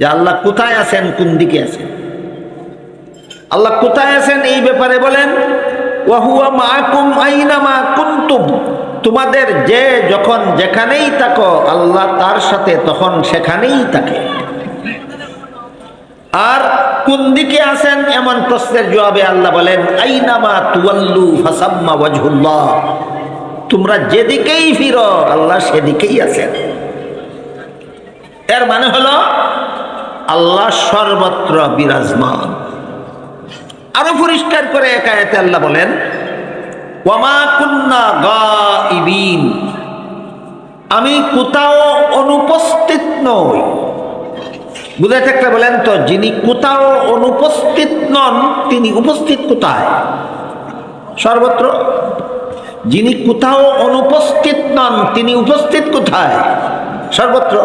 যে আল্লাহ কোথায় আছেন, কোন দিকে আছেন? আল্লাহ কোথায় আছেন এই ব্যাপারে বলেন তোমাদের যে যখন যেখানেই থাকো, আল্লাহ তার সাথে তখন সেখানেই থাকে। আর কোন দিকে আছেন? এমন প্রশ্নের জবাবে আল্লাহ বলেন আইনামা তুয়াল্লু ফাসাম্মা ওয়াজহুল্লাহ। তোমরা যেদিকেই ফিরো, আল্লাহ সেদিকেই আছেন। এর মানে হলো আল্লাহ সর্বত্র বিরাজমান। আরও পরিষ্কার করে একায়তে আল্লাহ বলেন আমি কোথাও অনুপস্থিত নই। বুঝে থাকলে বলেন তো, যিনি কোথাও অনুপস্থিত নন, তিনি উপস্থিত কোথায়? সর্বত্র। যিনি কোথাও অনুপস্থিত নন, তিনি উপস্থিত কোথায়? সর্বত্র।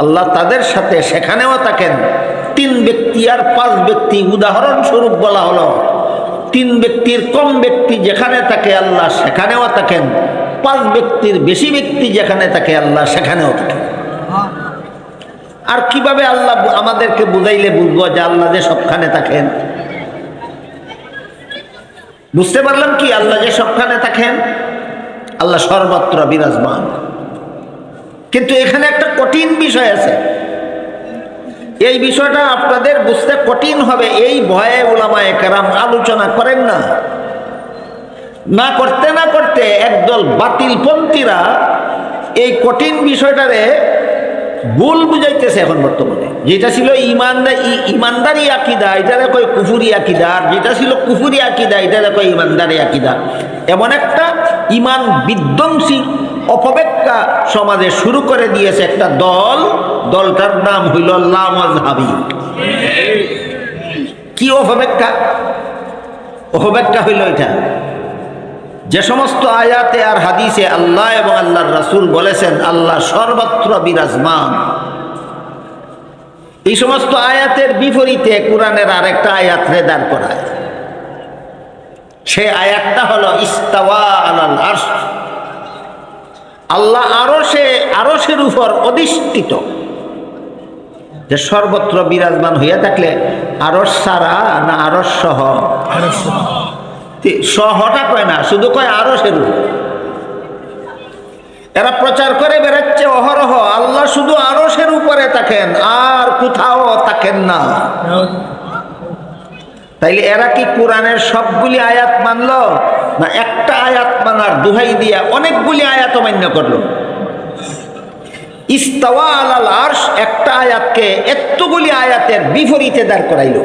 আল্লাহ তাদের সাথে সেখানেও থাকেন। তিন ব্যক্তি আর পাঁচ ব্যক্তি, উদাহরণস্বরূপ বলা হলো, তিন ব্যক্তির কম ব্যক্তি যেখানে থাকে আল্লাহ সেখানেও থাকেন, পাঁচ ব্যক্তির বেশি ব্যক্তি যেখানে থাকে আল্লাহ সেখানেও থাকেন আর কীভাবে আল্লাহ আমাদেরকে বুঝাইলে বুঝব যে আল্লাহ যে সবখানে থাকেন? বুঝতে পারলাম কি আল্লাহ যে সবখানে থাকেন? আল্লাহ সর্বত্র বিরাজমান। কিন্তু এখানে একটা কঠিন বিষয় আছে। এই বিষয়টা আপনাদের বুঝতে কঠিন হবে। এই ভয়ে ওলামায় কেরাম আলোচনা করেন না। না করতে না করতে একদল বাতিলপন্থীরা এই কঠিন বিষয়টারে ভুল বুঝাইতেছে এখন বর্তমানে। যেটা ছিল ইমানদার ইমানদারি আকিদা এটা কয় কুফুরি আকিদা, আর যেটা ছিল কুফুরি আকিদা এটা কয় ইমানদারি আকিদা। এমন একটা ইমান বিধ্বংসী অপব্যাখ্যা সমাজে শুরু করে দিয়েছে একটা দল। দলটার নাম হইল লামজহাবি কি অপব্যাখ্যা? অপব্যাখ্যা হইল এটা। যে সমস্ত আয়াতে আর হাদিসে আল্লাহ এবং আল্লাহর রাসূল বলেছেন, আল্লাহ সর্বত্র বিরাজমান। এই সমস্ত আয়াতের বিপরীতে কোরআনের আরেকটা আয়াত রেদার করায়। সে আয়াতটা হলো, ইস্তাওয়া আলাল আরশ। আল্লাহ আরও সে আরসের উপর অধিষ্ঠিত। যে সর্বত্র বিরাজমান হইয়া থাকলে আরস সারা না আরস সহ? সহটা কয় না শুধু কয় আরসের এরা প্রচার করে বেড়াচ্ছে অহরহ আল্লাহ শুধু আরসের উপরে থাকেন আর কোথাও থাকেন না। তাইলে এরা কি কোরআনের সবগুলি আয়াত মানল? না, একটা আয়াত মানার দুহাই দিয়া অনেকগুলি আয়াত অমান্য করল। ইস্তাওয়া আলাল আরশ একটা আয়াতকে এতগুলি আয়াতের বিপরীতে দাঁড় করাইল।